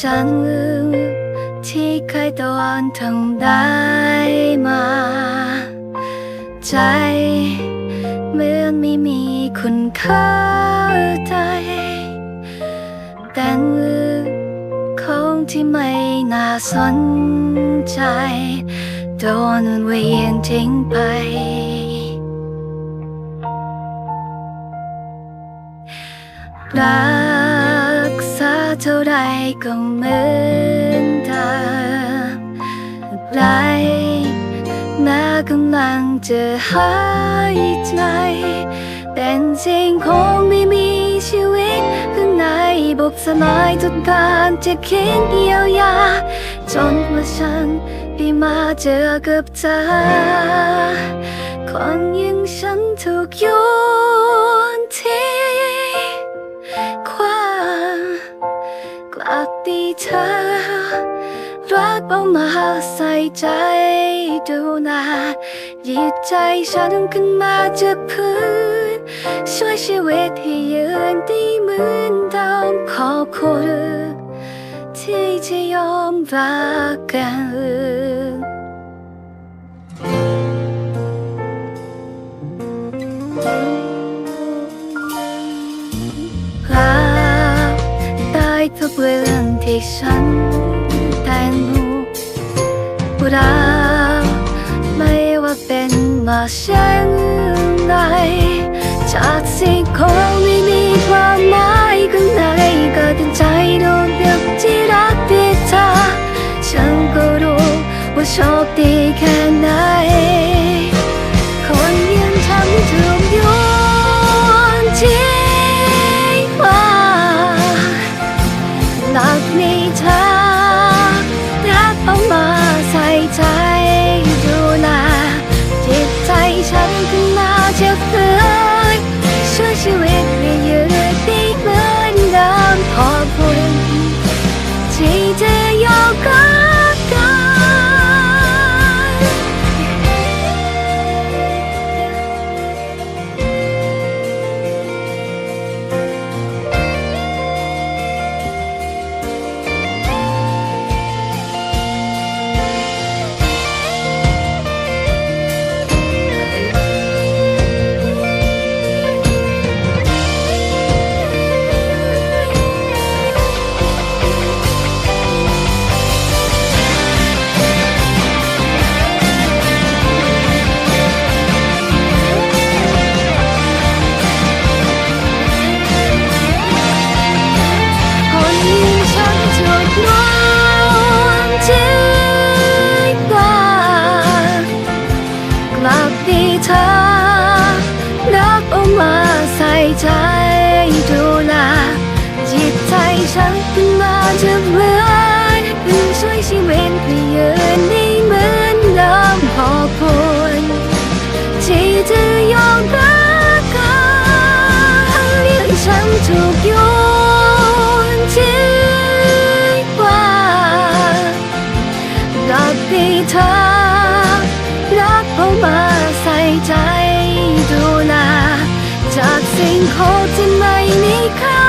ฉันที่เคยโดนทำได้มา ใจเหมือนไม่มีคุณค่าใดแต่เงินของที่ไม่น่าสนใจโดนเวียนทิ้งไปรัก เท่าไรก็เหมือนเดิมไรแม้กำลังจะหายใจแต่สิ่งคงไม่มีชีวิตข้างในบุกสลายจนการจะเขียนเยียวยา จนว่าฉันได้มาเจอกับเธอคนอยังฉันถูกโย เธอ รักเอามาใส่ใจดูนาหยิบใจฉันขึ้นมาจากพื้น ช่วยชีวิตให้ยืนได้เหมือนเดิมขอบคุณที่จะยอมรักกันรัก ฉันแต่งรู้รักไม่ว่าเป็นมาเช่นไรจากสิ่งของไม่มีความหมาย หลักในเธอากลับดีเธอรักเอามาใส่ใจดูแลจิตใจฉันขึ้นมาจะเหมือนเป็นช่วยชีวิตให้ยืนได้เหมือนเดิมขอบคุณที่เธอยอมรักกันเรียกฉันถูกโย จากสิ่งของที่ไม่มีค่า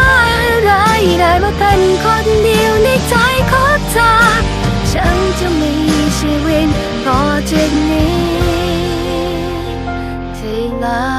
อะไรได้มาเป็นคนเดียวในใจของเธอฉันจะมีชีวิตต่อจากนี้ที่ลา